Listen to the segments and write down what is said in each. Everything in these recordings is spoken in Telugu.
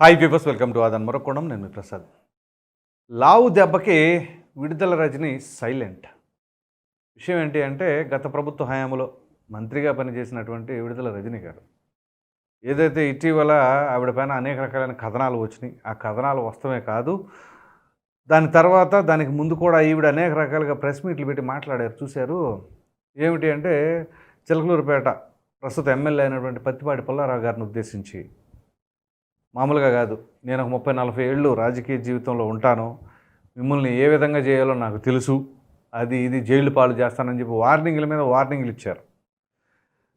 హాయ్ పీపర్స్ వెల్కమ్ టు ఆదన్ మరొకోణం నేను మీ ప్రసాద్ లావు దెబ్బకి విడుదల రజని సైలెంట్ విషయం ఏంటి అంటే గత ప్రభుత్వ హయాంలో మంత్రిగా పనిచేసినటువంటి విడుదల రజని గారు ఏదైతే ఇటీవల ఆవిడ పైన అనేక రకాలైన కథనాలు వచ్చినాయి ఆ కథనాలు వస్తమే కాదు దాని తర్వాత దానికి ముందు కూడా ఈవిడ అనేక రకాలుగా ప్రెస్ మీట్లు పెట్టి మాట్లాడారు చూశారు ఏమిటి అంటే చిలకలూరుపేట ప్రస్తుత ఎమ్మెల్యే అయినటువంటి పత్తిపాటి పుల్లారావు గారిని ఉద్దేశించి మామూలుగా కాదు. నేను ఒక ముప్పై నలభై ఏళ్ళు రాజకీయ జీవితంలో ఉంటాను. మిమ్మల్ని ఏ విధంగా చేయాలో నాకు తెలుసు. అది ఇది జైలు పాలు చేస్తానని చెప్పి వార్నింగ్ల మీద వార్నింగ్లు ఇచ్చారు.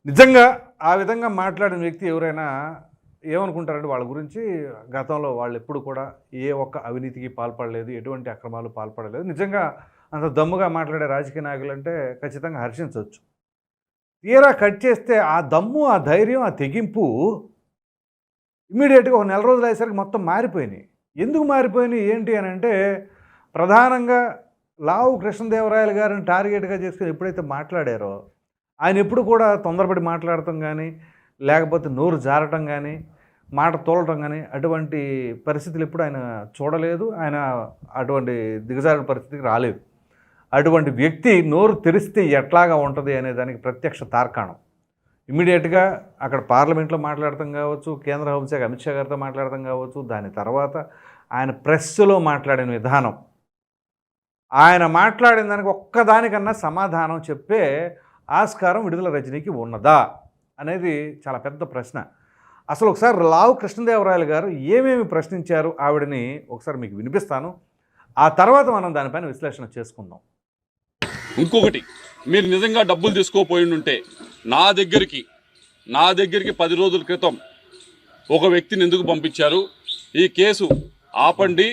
నిజంగా ఆ విధంగా మాట్లాడిన వ్యక్తి ఎవరైనా ఏమనుకుంటారంటే వాళ్ళ గురించి గతంలో వాళ్ళు ఎప్పుడు కూడా ఏ ఒక్క అవినీతికి పాల్పడలేదు ఎటువంటి అక్రమాలు పాల్పడలేదు. నిజంగా అంత దమ్ముగా మాట్లాడే రాజకీయ నాయకులు అంటే ఖచ్చితంగా హర్షించవచ్చు. తీరా కట్ చేస్తే ఆ దమ్ము ఆ ధైర్యం ఆ తెగింపు ఇమీడియట్గా ఒక నెల రోజులు అయ్యేసరికి మొత్తం మారిపోయినాయి. ఎందుకు మారిపోయినాయి? ఏంటి అని అంటే ప్రధానంగా లావు కృష్ణదేవరాయలు గారిని టార్గెట్గా చేసుకుని ఎప్పుడైతే మాట్లాడారో ఆయన ఎప్పుడు కూడా తొందరపడి మాట్లాడటం కానీ లేకపోతే నోరు జారటం కానీ మాట తోలటం కానీ అటువంటి పరిస్థితులు ఎప్పుడు ఆయన చూడలేదు. ఆయన అటువంటి దిగజారిన పరిస్థితికి రాలేదు. అటువంటి వ్యక్తి నోరు తెరిస్తే ఎట్లాగా ఉంటుంది అనే దానికి ప్రత్యక్ష తార్కాణం. ఇమీడియట్గా అక్కడ పార్లమెంట్లో మాట్లాడటం కావచ్చు కేంద్ర హోంశాఖ అమిత్ షా గారితో మాట్లాడటం కావచ్చు దాని తర్వాత ఆయన ప్రెస్లో మాట్లాడిన విధానం. ఆయన మాట్లాడిన దానికి ఒక్కదానికన్నా సమాధానం చెప్పే ఆస్కారం విడుదల రజనీకి ఉన్నదా అనేది చాలా పెద్ద ప్రశ్న. అసలు ఒకసారి లావు కృష్ణదేవరాయలు గారు ఏమేమి ప్రశ్నించారు ఆవిడని ఒకసారి మీకు వినిపిస్తాను. ఆ తర్వాత మనం దానిపైన విశ్లేషణ చేసుకుందాం. ఇంకొకటి మీరు నిజంగా డబ్బులు తీసుకోపోయి ఉంటే నా దగ్గరికి నా దగ్గరికి పది రోజుల క్రితం ఒక వ్యక్తిని ఎందుకు పంపించారు? ఈ కేసు ఆపండి.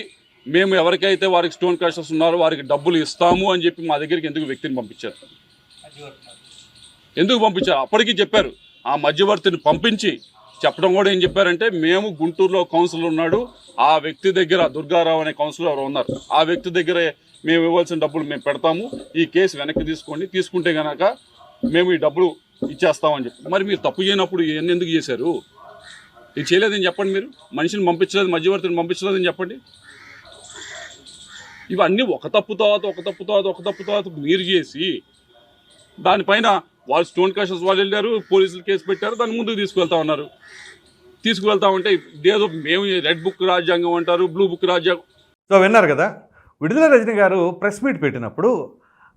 మేము ఎవరికైతే వారికి స్టోన్ క్రషర్స్ ఉన్నారో వారికి డబ్బులు ఇస్తాము అని చెప్పి మా దగ్గరికి ఎందుకు వ్యక్తిని పంపించారు? ఎందుకు పంపించారు? అప్పటికి చెప్పారు ఆ మధ్యవర్తిని పంపించి చెప్పడం కూడా ఏం చెప్పారంటే మేము గుంటూరులో కౌన్సిలర్ ఉన్నాడు. ఆ వ్యక్తి దగ్గర దుర్గారావు అనే కౌన్సిలర్ ఎవరు ఉన్నారు. ఆ వ్యక్తి దగ్గర మేము ఇవ్వాల్సిన డబ్బులు మేము పెడతాము. ఈ కేసు వెనక్కి తీసుకోండి. తీసుకుంటే గనక మేము ఈ డబ్బులు ఇచ్చేస్తామని చెప్పి. మరి మీరు తప్పు చేయనప్పుడు ఇవన్నీ ఎందుకు చేశారు? ఇది చేయలేదని చెప్పండి మీరు. మనిషిని పంపించలేదు మధ్యవర్తిని పంపించలేదని చెప్పండి. ఇవన్నీ ఒక తప్పు తర్వాత ఒక తప్పు తర్వాత ఒక తప్పు తర్వాత మీరు చేసి దానిపైన వాళ్ళు స్టోన్ క్రషర్స్ వాళ్ళు వెళ్ళారు పోలీసులు కేసు పెట్టారు దాన్ని ముందుకు తీసుకువెళ్తా ఉన్నారు. తీసుకువెళ్తా ఉంటే ఇదేదో మేము రెడ్ బుక్ రాజ్యాంగం అంటారు బ్లూ బుక్ రాజ్యాంగం. సో విన్నారు కదా విడుదల రజని గారు ప్రెస్ మీట్ పెట్టినప్పుడు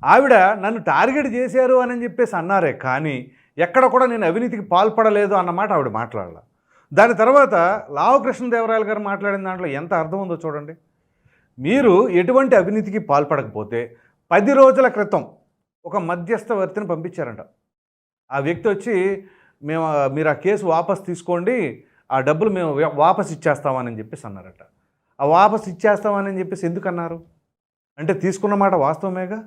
ఆవిడ నన్ను టార్గెట్ చేశారు అని చెప్పేసి అన్నారే కానీ ఎక్కడ కూడా నేను అవినీతికి పాల్పడలేదు అన్నమాట ఆవిడ మాట్లాడాల. దాని తర్వాత లావు కృష్ణదేవరాయలు గారు మాట్లాడిన దాంట్లో ఎంత అర్థం ఉందో చూడండి. మీరు ఎటువంటి అవినీతికి పాల్పడకపోతే పది రోజుల క్రితం ఒక మధ్యస్థ వ్యక్తిని పంపించారంట. ఆ వ్యక్తి వచ్చి మేము మీరు ఆ కేసు వాపస్ తీసుకోండి ఆ డబ్బులు మేము వాపస్ ఇచ్చేస్తామని చెప్పేసి అన్నారట. ఆ వాపస్ ఇచ్చేస్తామని చెప్పేసి ఎందుకు అన్నారు? అంటే తీసుకున్న మాట వాస్తవమేగా?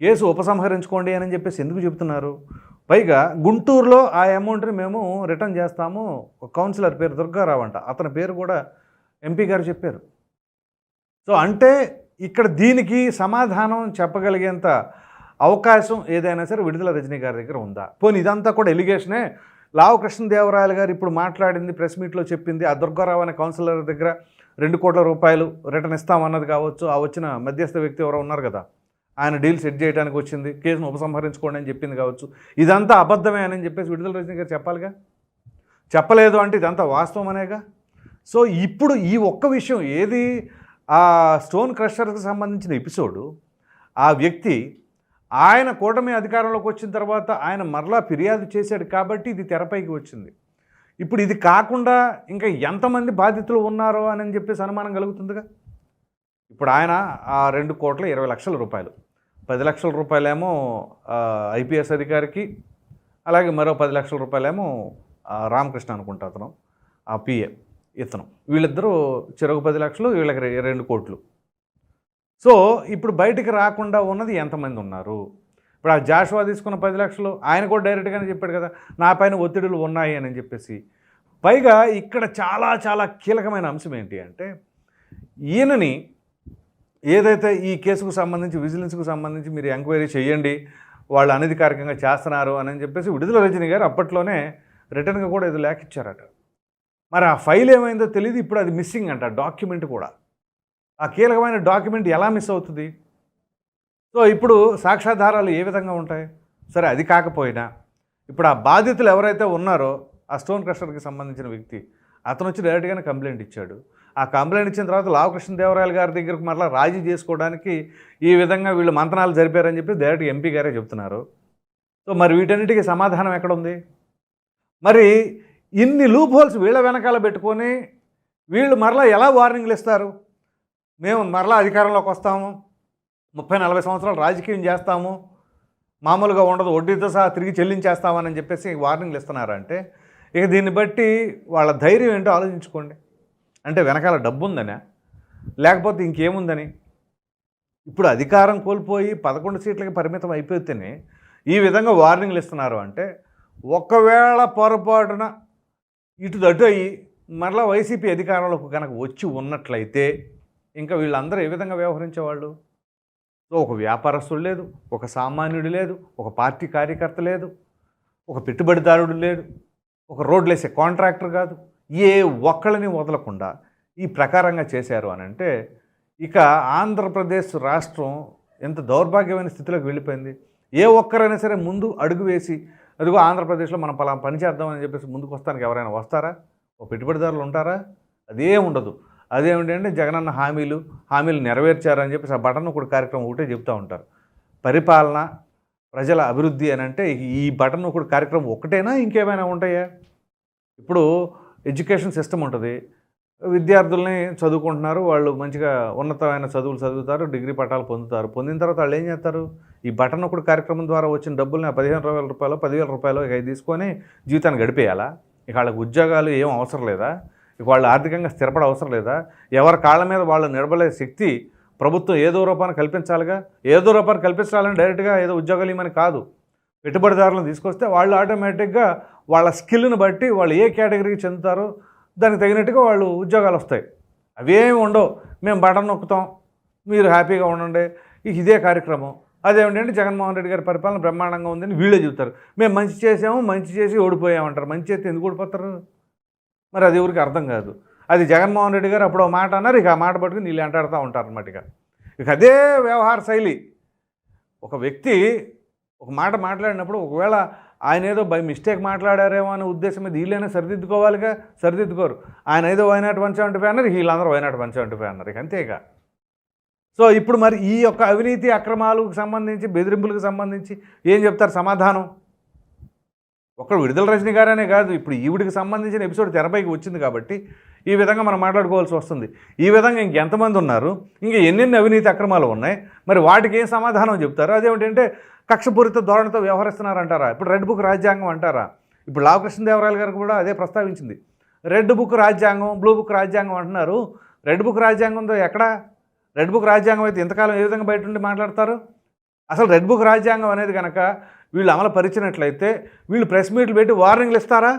కేసు ఉపసంహరించుకోండి అని చెప్పేసి ఎందుకు చెబుతున్నారు? పైగా గుంటూరులో ఆ అమౌంట్ని మేము రిటర్న్ చేస్తాము. ఒక కౌన్సిలర్ పేరు దుర్గారావు అంట అతని పేరు కూడా ఎంపీ గారు చెప్పారు. సో అంటే ఇక్కడ దీనికి సమాధానం చెప్పగలిగేంత అవకాశం ఏదైనా సరే విడుదల రజనీ గారి దగ్గర ఉందా? పోనీ ఇదంతా కూడా ఎలిగేషనే లావు కృష్ణదేవరాయలు గారు ఇప్పుడు మాట్లాడింది ప్రెస్ మీట్లో చెప్పింది ఆ దుర్గారావు అనే కౌన్సిలర్ దగ్గర రెండు కోట్ల రూపాయలు రిటర్న్ ఇస్తామన్నది కావచ్చు ఆ వచ్చిన మధ్యస్థ వ్యక్తి ఎవరో ఉన్నారు కదా ఆయన డీల్ సెట్ చేయడానికి వచ్చింది కేసును ఉపసంహరించుకోండి అని చెప్పింది కావచ్చు. ఇదంతా అబద్ధమే అని చెప్పేసి విడుదల రజనీ గారు చెప్పాలిగా? చెప్పలేదు అంటే ఇదంతా వాస్తవం అనేగా సో ఇప్పుడు ఈ ఒక్క విషయం ఏది? ఆ స్టోన్ క్రషర్కి సంబంధించిన ఎపిసోడు ఆ వ్యక్తి ఆయన కూటమి అధికారంలోకి వచ్చిన తర్వాత ఆయన మరలా ఫిర్యాదు చేశాడు కాబట్టి ఇది తెరపైకి వచ్చింది. ఇప్పుడు ఇది కాకుండా ఇంకా ఎంతమంది బాధితులు ఉన్నారో అని చెప్పేసి అనుమానం కలుగుతుందిగా? ఇప్పుడు ఆయన ఆ రెండు కోట్ల ఇరవై లక్షల రూపాయలు. పది లక్షల రూపాయలేమో ఐపీఎస్ అధికారికి అలాగే మరో పది లక్షల రూపాయలేమో రామకృష్ణ అనుకుంటా అతను ఆ పిఏ ఇతను. వీళ్ళిద్దరూ చెరకు పది లక్షలు వీళ్ళకి రెండు కోట్లు. సో ఇప్పుడు బయటికి రాకుండా ఉన్నది ఎంతమంది ఉన్నారు? ఇప్పుడు ఆ జాషువా తీసుకున్న పది లక్షలు ఆయన కూడా డైరెక్ట్గానే చెప్పాడు కదా నా పైన ఒత్తిడులు ఉన్నాయి అని చెప్పేసి. పైగా ఇక్కడ చాలా చాలా కీలకమైన అంశం ఏంటి అంటే ఈయనని ఏదైతే ఈ కేసుకు సంబంధించి విజిలెన్స్కు సంబంధించి మీరు ఎంక్వైరీ చేయండి వాళ్ళు అనధికారికంగా చేస్తున్నారు అని చెప్పేసి విడుదల రజని గారు అప్పట్లోనే రిటర్న్గా కూడా ఇది లేఖ ఇచ్చారట. మరి ఆ ఫైల్ ఏమైందో తెలియదు ఇప్పుడు అది మిస్సింగ్ అంట డాక్యుమెంట్ కూడా. ఆ కీలకమైన డాక్యుమెంట్ ఎలా మిస్ అవుతుంది? సో ఇప్పుడు సాక్ష్యాధారాలు ఏ విధంగా ఉంటాయి? సరే అది కాకపోయినా ఇప్పుడు ఆ బాధితులు ఎవరైతే ఉన్నారో ఆ స్టోన్ క్రషర్కి సంబంధించిన వ్యక్తి అతను వచ్చి డైరెక్ట్గానే కంప్లైంట్ ఇచ్చాడు. ఆ కంప్లైంట్ ఇచ్చిన తర్వాత లావకృష్ణదేవరాయలు గారి దగ్గరకు మరలా రాజీ చేసుకోవడానికి ఈ విధంగా వీళ్ళు మంతనాలు జరిపారని చెప్పి డైరెక్ట్ ఎంపీ గారే చెప్తున్నారు. సో మరి వీటన్నిటికీ సమాధానం ఎక్కడ ఉంది మరి ఇన్ని లూప్ హోల్స్ వీళ్ళ వెనకాల పెట్టుకొని వీళ్ళు మరలా ఎలా వార్నింగ్లు ఇస్తారు? మేము మరలా అధికారంలోకి వస్తాము. ముప్పై నలభై సంవత్సరాలు రాజకీయం చేస్తాము. మామూలుగా ఉండదు. వడ్డీతో సహా తిరిగి చెల్లించేస్తామని చెప్పేసి వార్నింగ్లు ఇస్తున్నారంటే ఇక దీన్ని బట్టి వాళ్ళ ధైర్యం ఏంటో ఆలోచించుకోండి. అంటే వెనకాల డబ్బు ఉందనే లేకపోతే ఇంకేముందని. ఇప్పుడు అధికారం కోల్పోయి పదకొండు సీట్లకి పరిమితం అయిపోతేనే ఈ విధంగా వార్నింగ్లు ఇస్తున్నారు అంటే ఒకవేళ పొరపాటున ఇటు దట్టు అయ్యి మరలా వైసీపీ అధికారంలోకి కనుక వచ్చి ఉన్నట్లయితే ఇంకా వీళ్ళందరూ ఏ విధంగా వ్యవహరించేవాళ్ళు? సో ఒక వ్యాపారస్తుడు లేదు ఒక సామాన్యుడు లేదు ఒక పార్టీ కార్యకర్త లేదు ఒక పెట్టుబడిదారుడు లేడు ఒక రోడ్లు వేసే కాంట్రాక్టర్ కాదు ఏ ఒక్కళ్ళని వదలకుండా ఈ ప్రకారంగా చేశారు అని అంటే ఇక ఆంధ్రప్రదేశ్ రాష్ట్రం ఎంత దౌర్భాగ్యమైన స్థితిలోకి వెళ్ళిపోయింది. ఏ ఒక్కరైనా సరే ముందు అడుగు వేసి అదిగో ఆంధ్రప్రదేశ్లో మనం పలా పని చేద్దామని చెప్పేసి ముందుకు వస్తానికి ఎవరైనా వస్తారా? ఓ పెట్టుబడిదారులు ఉంటారా? అదే ఉండదు. అదేమిటంటే జగనన్న హామీలు హామీలు నెరవేర్చారని చెప్పేసి ఆ బటన్ ఒకటి కార్యక్రమం ఒకటే చెప్తూ ఉంటారు. పరిపాలన ప్రజల అభివృద్ధి అని అంటే ఈ బటన్ ఒకటి కార్యక్రమం ఒకటేనా ఇంకేమైనా ఉంటాయా? ఇప్పుడు ఎడ్యుకేషన్ సిస్టమ్ ఉంటుంది. విద్యార్థుల్ని చదువుకుంటున్నారు వాళ్ళు మంచిగా ఉన్నతమైన చదువులు చదువుతారు డిగ్రీ పట్టాలు పొందుతారు. పొందిన తర్వాత వాళ్ళు ఏం చేస్తారు? ఈ బటన్ ఒకటి కార్యక్రమం ద్వారా వచ్చిన డబ్బుల్ని పదిహేను వేల రూపాయలు పదివేల రూపాయలు ఇక తీసుకొని జీవితాన్ని గడిపేయాలా? ఇక వాళ్ళకి ఉద్యోగాలు ఏం అవసరం లేదా? వాళ్ళు ఆర్థికంగా స్థిరపడ అవసరం లేదా? ఎవరి కాళ్ళ మీద వాళ్ళు నిలబడే శక్తి ప్రభుత్వం ఏదో రూపాన్ని కల్పించాలిగా? ఏదో రూపాన్ని కల్పించాలని డైరెక్ట్గా ఏదో ఉద్యోగాలు ఇవ్వమని కాదు. పెట్టుబడిదారులను తీసుకొస్తే వాళ్ళు ఆటోమేటిక్గా వాళ్ళ స్కిల్ని బట్టి వాళ్ళు ఏ కేటగిరీకి చెందుతారో దానికి తగినట్టుగా వాళ్ళు ఉద్యోగాలు వస్తాయి. అవేమి ఉండవు. మేము బటన్ నొక్కుతాం. మీరు హ్యాపీగా ఉండండి. ఇదే కార్యక్రమం. అదేమిటంటే జగన్మోహన్ రెడ్డి గారి పరిపాలన బ్రహ్మాండంగా ఉందని వీళ్ళే చెబుతారు. మేము మంచి చేసాము మంచి చేసి ఓడిపోయామంటారు. మంచి చేస్తే ఎందుకు ఓడిపోతారు? మరి అది ఎవరికి అర్థం కాదు. అది జగన్మోహన్ రెడ్డి గారు అప్పుడు మాట అన్నారు ఇక ఆ మాట పట్టుకుని నీళ్ళు అంటాడుతూ ఉంటారు అనమాట ఇక. ఇక అదే వ్యవహార శైలి. ఒక వ్యక్తి ఒక మాట మాట్లాడినప్పుడు ఒకవేళ ఆయన ఏదో బై మిస్టేక్ మాట్లాడారేమో అనే ఉద్దేశం మీద వీళ్ళైనా సరిదిద్దుకోవాలిగా? సరిదిద్దుకోరు. ఆయన ఏదో వైనాట్ వన్ సెవెంటీ ఫైవ్ అన్నారు వీళ్ళందరూ వైనాట్ వన్ సెవెంటీ ఫైవ్ అన్నారు ఇక అంతేగా సో ఇప్పుడు మరి ఈ యొక్క అవినీతి అక్రమాలకు సంబంధించి బెదిరింపులకు సంబంధించి ఏం చెప్తారు సమాధానం? ఒక్క విడుదల రజని గారనే కాదు ఇప్పుడు ఈవిడికి సంబంధించిన ఎపిసోడ్ తెరపైకి వచ్చింది కాబట్టి ఈ విధంగా మనం మాట్లాడుకోవాల్సి వస్తుంది. ఈ విధంగా ఇంకెంతమంది ఉన్నారు? ఇంకా ఎన్నెన్ని అవినీతి అక్రమాలు ఉన్నాయి? మరి వాటికి ఏం సమాధానం చెప్తారు? అదేమిటంటే కక్షపూరిత ధోరణితో వ్యవహరిస్తున్నారంటారా? ఇప్పుడు రెడ్ బుక్ రాజ్యాంగం అంటారా? ఇప్పుడు లావు కృష్ణదేవరాయలు గారు కూడా అదే ప్రస్తావించింది. రెడ్ బుక్ రాజ్యాంగం బ్లూ బుక్ రాజ్యాంగం అంటున్నారు. రెడ్ బుక్ రాజ్యాంగంతో ఎక్కడ? రెడ్ బుక్ రాజ్యాంగం అయితే ఇంతకాలం ఏ విధంగా బయట ఉండి మాట్లాడతారు? అసలు రెడ్ బుక్ రాజ్యాంగం అనేది కనుక వీళ్ళు అమలు పరిచినట్లయితే వీళ్ళు ప్రెస్ మీట్లు పెట్టి వార్నింగ్లు ఇస్తారా?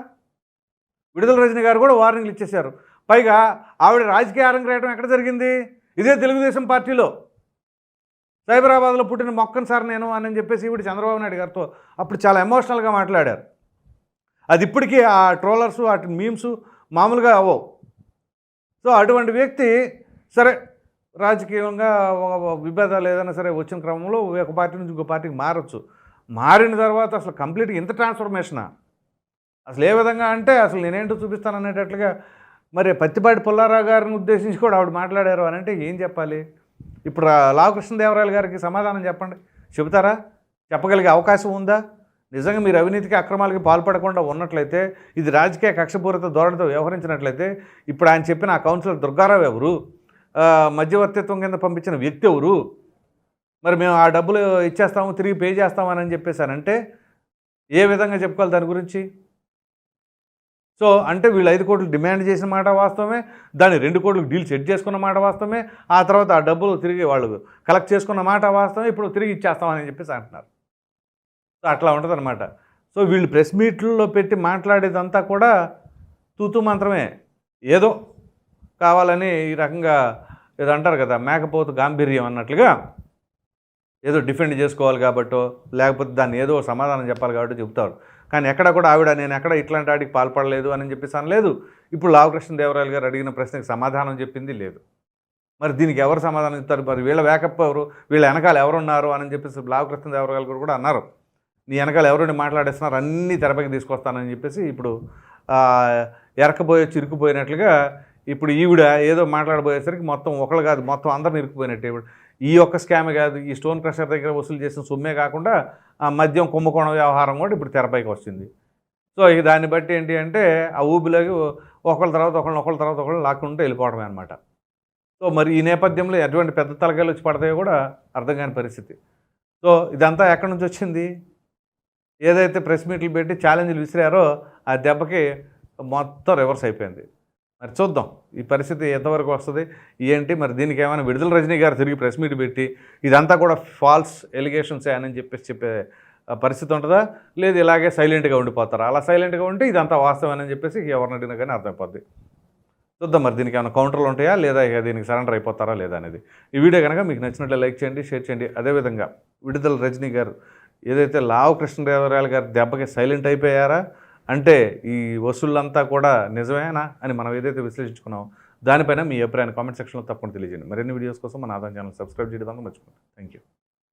విడుదల రజని గారు కూడా వార్నింగ్లు ఇచ్చేశారు. పైగా ఆవిడ రాజకీయ అరంగేయడం ఎక్కడ జరిగింది? ఇదే తెలుగుదేశం పార్టీలో. సైబరాబాద్లో పుట్టిన మొక్కను సార్ నేను అని చెప్పేసి ఈవిడ చంద్రబాబు నాయుడు గారితో అప్పుడు చాలా ఎమోషనల్గా మాట్లాడారు. అది ఇప్పటికీ ఆ ట్రోలర్స్ అటు మీమ్స్ మామూలుగా అవ్వవు. సో అటువంటి వ్యక్తి సరే రాజకీయంగా ఒక విభేదాలు ఏదైనా సరే వచ్చిన క్రమంలో ఒక పార్టీ నుంచి ఇంకో పార్టీకి మారచ్చు. మారిన తర్వాత అసలు కంప్లీట్గా ఇంత ట్రాన్స్ఫర్మేషనా? అసలు ఏ విధంగా అంటే అసలు నేనేంటో చూపిస్తాను అనేటట్లుగా మరి పత్తిపాటి పుల్లారావు గారిని ఉద్దేశించి కూడా ఆవిడ మాట్లాడారు అని అంటే ఏం చెప్పాలి? ఇప్పుడు లావకృష్ణదేవరాయలు గారికి సమాధానం చెప్పండి. చెబుతారా? చెప్పగలిగే అవకాశం ఉందా? నిజంగా మీరు అవినీతికి అక్రమాలకి పాల్పడకుండా ఉన్నట్లయితే ఇది రాజకీయ కక్షపూరిత ధోరణితో వ్యవహరించినట్లయితే ఇప్పుడు ఆయన చెప్పిన ఆ కౌన్సిలర్ దుర్గారావు ఎవరు? మధ్యవర్తిత్వం కింద పంపించిన వ్యక్తి ఎవరు? మరి మేము ఆ డబ్బులు ఇచ్చేస్తాము తిరిగి పే చేస్తామని చెప్పేసానంటే ఏ విధంగా చెప్పుకోవాలి దాని గురించి? సో అంటే వీళ్ళు ఐదు కోట్లు డిమాండ్ చేసిన మాట వాస్తవమే దాన్ని రెండు కోట్లు డీల్ సెట్ చేసుకున్న మాట వాస్తవమే ఆ తర్వాత ఆ డబ్బులు తిరిగి వాళ్ళు కలెక్ట్ చేసుకున్న మాట వాస్తవమే ఇప్పుడు తిరిగి ఇచ్చేస్తామని చెప్పేసి అంటున్నారు. సో అట్లా ఉంటుందన్నమాట. సో వీళ్ళు ప్రెస్ మీట్లలో పెట్టి మాట్లాడేదంతా కూడా తూతూ మంత్రమే. ఏదో కావాలని ఈ రకంగా ఏదో అంటారు కదా మేకపోతు గాంభీర్యం అన్నట్లుగా. ఏదో డిఫెండ్ చేసుకోవాలి కాబట్టో లేకపోతే దాన్ని ఏదో సమాధానం చెప్పాలి కాబట్టి చెప్తారు కానీ ఎక్కడ కూడా ఆవిడ నేను ఎక్కడ ఇట్లాంటి వాటికి పాల్పడలేదు అని చెప్పేసి అనలేదు ఇప్పుడు లావకృష్ణదేవరాయలు గారు అడిగిన ప్రశ్నకి సమాధానం చెప్పింది లేదు. మరి దీనికి ఎవరు సమాధానం ఇస్తారు మరి వీళ్ళ వేకప్ ఎవరు? వీళ్ళ వెనకాల ఎవరున్నారు? అని చెప్పేసి లావకృష్ణదేవరాయలు గారు కూడా అన్నారు. నీ వెనకాల ఎవరిని మాట్లాడేస్తున్నారు? అన్నీ తెరపైకి తీసుకొస్తానని చెప్పేసి ఇప్పుడు ఆ, ఎరకపోయే చిరుకుపోయినట్లుగా ఇప్పుడు ఈవిడ ఏదో మాట్లాడబోయేసరికి మొత్తం ఒకళ్ళు కాదు మొత్తం అందరిని ఇరుక్కుపోయినట్టు ఇప్పుడు ఈ ఒక్క స్కామే కాదు ఈ స్టోన్ క్రషర్ దగ్గర వసూలు చేసిన సొమ్మే కాకుండా ఆ మద్యం కుంభకోణం వ్యవహారం కూడా ఇప్పుడు తెరపైకి వచ్చింది సో ఇక దాన్ని బట్టి ఏంటి అంటే ఆ ఊబిలోకి ఒకళ్ళ తర్వాత ఒకళ్ళని ఒకళ్ళ తర్వాత ఒకళ్ళు లాక్కుంటూ వెళ్ళిపోవడమే అనమాట సో మరి ఈ నేపథ్యంలో ఎటువంటి పెద్ద తలకాయలు వచ్చి పడతాయో కూడా అర్థం కాని పరిస్థితి. సో ఇదంతా ఎక్కడి నుంచి వచ్చింది? ఏదైతే ప్రెస్ మీట్లు పెట్టి ఛాలెంజ్లు విసిరారో ఆ దెబ్బకి మొత్తం రివర్స్ అయిపోయింది. మరి చూద్దాం. ఈ పరిస్థితి ఎంతవరకు వస్తుంది? ఏంటి? మరి దీనికి ఏమైనా విడుదల రజనీ గారు తిరిగి ప్రెస్ మీట్ పెట్టి ఇదంతా కూడా ఫాల్స్ ఎలిగేషన్స్ అని చెప్పేసి చెప్పే పరిస్థితి ఉంటుందా? లేదు ఇలాగే సైలెంట్గా ఉండిపోతారా? అలా సైలెంట్గా ఉంటే ఇదంతా వాస్తవమని చెప్పేసి ఎవరిని అడిగినా కానీ అర్థమైపోద్ది. చూద్దాం మరి దీనికి ఏమైనా కౌంటర్లు ఉంటాయా? లేదా ఇక దీనికి సరెండర్ అయిపోతారా లేదా అనేది. ఈ వీడియో కనుక మీకు నచ్చినట్లు లైక్ చేయండి షేర్ చేయండి. అదేవిధంగా విడుదల రజనీ గారు ఏదైతే లావు కృష్ణదేవరాయలు గారు దెబ్బకి సైలెంట్ అయిపోయారా? అంటే ఈ వసూళ్ళంతా కూడా నిజమేనా అని మనం ఏదైతే విశ్లేషించుకున్నామో దానిపైన మీ అభిప్రాయాన్ని కామెంట్ సెక్షన్లో తప్పకుండా తెలియజేయండి. మరిన్ని వీడియోస్ కోసం మన ఆదాయం ఛానల్ సబ్స్క్రైబ్ చేయడం మర్చిపోండి థ్యాంక్ యూ